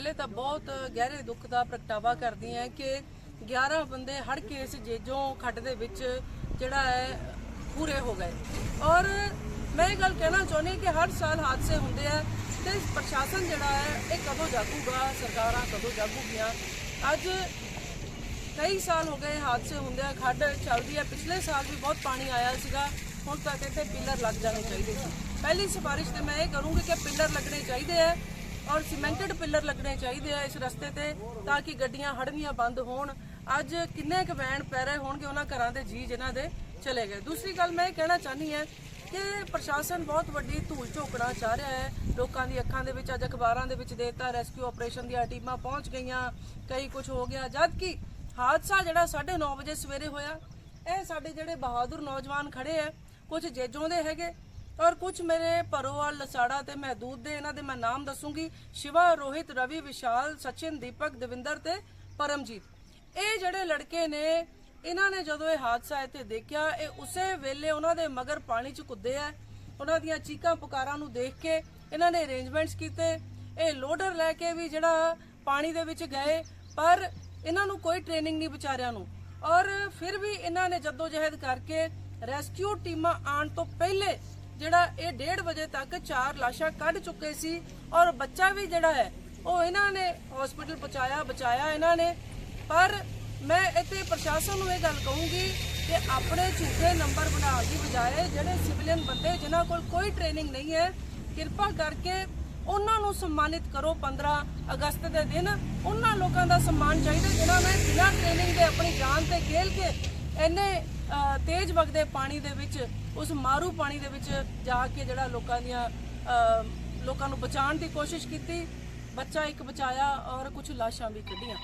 ਪਹਿਲੇ ਤਾਂ ਬਹੁਤ ਗਹਿਰੇ ਦੁੱਖ ਦਾ ਪ੍ਰਗਟਾਵਾ ਕਰਦੀ ਹਾਂ ਕਿ 11 ਬੰਦੇ ਹੜ ਕੇਸ ਜੇਜੋਂ ਖੱਡ ਦੇ ਵਿੱਚ ਜਿਹੜਾ ਹੈ, ਪੂਰੇ ਹੋ ਗਏ। ਔਰ ਮੈਂ ਇਹ ਗੱਲ ਕਹਿਣਾ ਚਾਹੁੰਦੀ ਕਿ ਹਰ ਸਾਲ ਹਾਦਸੇ ਹੁੰਦੇ ਆ ਤੇ ਪ੍ਰਸ਼ਾਸਨ ਜਿਹੜਾ ਹੈ, ਇਹ ਕਦੋਂ ਜਾਗੂਗਾ? ਸਰਕਾਰਾਂ ਕਦੋਂ ਜਾਗੂਗੀਆਂ? ਅੱਜ ਕਈ ਸਾਲ ਹੋ ਗਏ ਹਾਦਸੇ ਹੁੰਦੇ ਆ, ਖੱਡ ਚੱਲਦੀ ਆ ਪਿਛਲੇ ਸਾਲ ਵੀ ਬਹੁਤ ਪਾਣੀ ਆਇਆ ਸੀਗਾ, ਹੁਣ ਤੱਕ ਇੱਥੇ ਪਿੱਲਰ ਲੱਗ ਜਾਣੇ ਚਾਹੀਦੇ ਸੀ। ਪਹਿਲੀ ਸਿਫਾਰਿਸ਼ ਤੇ ਮੈਂ ਇਹ ਕਰੂੰਗੀ ਕਿ ਪਿੱਲਰ ਲੱਗਣੇ ਚਾਹੀਦੇ ਆ। ਔਰ ਸੀਮੈਂਟਡ ਪਿੱਲਰ ਲੱਗਣੇ ਚਾਹੀਦੇ ਆ ਇਸ ਰਸਤੇ ਤੇ ਤਾਂ ਕਿ ਗੱਡੀਆਂ ਹੜਨੀਆਂ ਬੰਦ ਹੋਣ। ਅੱਜ ਕਿੰਨੇ ਕੁ ਵੈਨ ਪੈ ਰਹੇ ਹੋਣਗੇ ਉਹਨਾਂ ਘਰਾਂ ਦੇ ਜੀ ਜਿਨ੍ਹਾਂ ਦੇ ਚਲੇ ਗਏ। ਦੂਸਰੀ ਗੱਲ ਮੈਂ ਇਹ ਕਹਿਣਾ ਚਾਹਨੀ ਹੈ ਕਿ ਪ੍ਰਸ਼ਾਸਨ ਬਹੁਤ ਵੱਡੀ ਧੂਲ ਝੋਕਣਾ ਚਾਹ ਰਿਹਾ ਹੈ। ਲੋਕਾਂ ਦੀ ਅੱਖਾਂ ਦੇ ਵਿੱਚ ਅੱਜ ਅਖਬਾਰਾਂ ਦੇ ਵਿੱਚ ਦੇਤਾ, ਰੈਸਕਿਊ ਆਪਰੇਸ਼ਨ ਦੀਆਂ ਟੀਮਾਂ ਪਹੁੰਚ ਗਈਆਂ, ਕਈ ਕੁਝ ਹੋ ਗਿਆ। ਜਦ ਕਿ ਹਾਦਸਾ ਜਿਹੜਾ 9:30 ਵਜੇ ਸਵੇਰੇ ਹੋਇਆ, ਇਹ ਸਾਡੇ ਜਿਹੜੇ ਬਹਾਦਰ ਨੌਜਵਾਨ ਖੜੇ ਆ, ਕੁਝ ਜੇਜੋਂ ਦੇ ਹੈਗੇ ਔਰ ਕੁਝ ਮੇਰੇ ਪਰੋਵਾਲ ਲਸਾੜਾ ਤੇ ਮਹਦੂਦ ਦੇ ਇਹਨਾਂ ਦੇ ਮੈਂ ਨਾਮ ਦੱਸੂਗੀ। ਸ਼ਿਵਾ, ਰੋਹਿਤ, ਰਵੀ, ਵਿਸ਼ਾਲ, ਸਚਿਨ, ਦੀਪਕ, ਦਵਿੰਦਰ ਤੇ ਪਰਮਜੀਤ। ਇਹ ਜਿਹੜੇ ਲੜਕੇ ਨੇ, ਇਹਨਾਂ ਨੇ ਜਦੋਂ ਇਹ ਹਾਦਸਾ ਇੱਥੇ ਦੇਖਿਆ, ਇਹ ਉਸੇ ਵੇਲੇ ਉਹਨਾਂ ਦੇ ਮਗਰ ਪਾਣੀ 'ਚ ਕੁੱਦੇ ਆ। ਉਹਨਾਂ ਦੀਆਂ ਚੀਕਾਂ ਪੁਕਾਰਾਂ ਨੂੰ ਦੇਖ ਕੇ ਇਹਨਾਂ ਨੇ ਅਰੇਂਜਮੈਂਟਸ ਕੀਤੇ। ਇਹ ਲੋਡਰ ਲੈ ਕੇ ਵੀ ਜਿਹੜਾ ਪਾਣੀ ਦੇ ਵਿੱਚ ਗਏ, ਪਰ ਇਹਨਾਂ ਨੂੰ ਕੋਈ ਟ੍ਰੇਨਿੰਗ ਨਹੀਂ ਵਿਚਾਰਿਆਂ ਨੂੰ। ਔਰ ਫਿਰ ਵੀ ਇਹਨਾਂ ਨੇ ਜਦੋਜਹਿਦ ਕਰਕੇ ਰੈਸਕਿਊ ਟੀਮਾਂ ਆਉਣ ਤੋਂ ਪਹਿਲੇ ਜਿਹੜਾ ਇਹ 1:30 ਵਜੇ ਤੱਕ ਚਾਰ ਲਾਸ਼ਾਂ ਕੱਢ ਚੁੱਕੇ ਸੀ ਔਰ ਬੱਚਾ ਵੀ ਜਿਹੜਾ ਹੈ, ਉਹ ਇਹਨਾਂ ਨੇ ਹਸਪੀਟਲ ਪਹੁੰਚਾਇਆ, ਬਚਾਇਆ ਇਹਨਾਂ ਨੇ। ਪਰ ਮੈਂ ਇੱਥੇ ਪ੍ਰਸ਼ਾਸਨ ਨੂੰ ਇਹ ਗੱਲ ਕਹੂੰਗੀ ਕਿ ਆਪਣੇ ਝੂਠੇ ਨੰਬਰ ਬਣਾ ਦੀ ਬਜਾਏ ਜਿਹੜੇ ਸਿਵਲੀਅਨ ਬੰਦੇ ਜਿਨ੍ਹਾਂ ਕੋਲ ਕੋਈ ਟ੍ਰੇਨਿੰਗ ਨਹੀਂ ਹੈ, ਕਿਰਪਾ ਕਰਕੇ ਉਹਨਾਂ ਨੂੰ ਸਨਮਾਨਿਤ ਕਰੋ 15 ਅਗਸਤ ਦੇ ਦਿਨ। ਉਹਨਾਂ ਲੋਕਾਂ ਦਾ ਸਨਮਾਨ ਚਾਹੀਦਾ ਜਿਨ੍ਹਾਂ ਨੇ ਬਿਨਾਂ ਟ੍ਰੇਨਿੰਗ ਦੇ ਆਪਣੀ ਜਾਨ ਤੇ ਖੇਲ ਕੇ ਇੰਨੇ ਤੇਜ਼ ਵਗਦੇ ਪਾਣੀ ਦੇ ਵਿੱਚ, ਉਸ ਮਾਰੂ ਪਾਣੀ ਦੇ ਵਿੱਚ ਜਾ ਕੇ ਜਿਹੜਾ ਲੋਕਾਂ ਦੀਆਂ ਲੋਕਾਂ ਨੂੰ ਬਚਾਉਣ ਦੀ ਕੋਸ਼ਿਸ਼ ਕੀਤੀ। ਬੱਚਾ ਇੱਕ ਬਚਾਇਆ ਔਰ ਕੁਝ ਲਾਸ਼ਾਂ ਵੀ ਕੱਢੀਆਂ।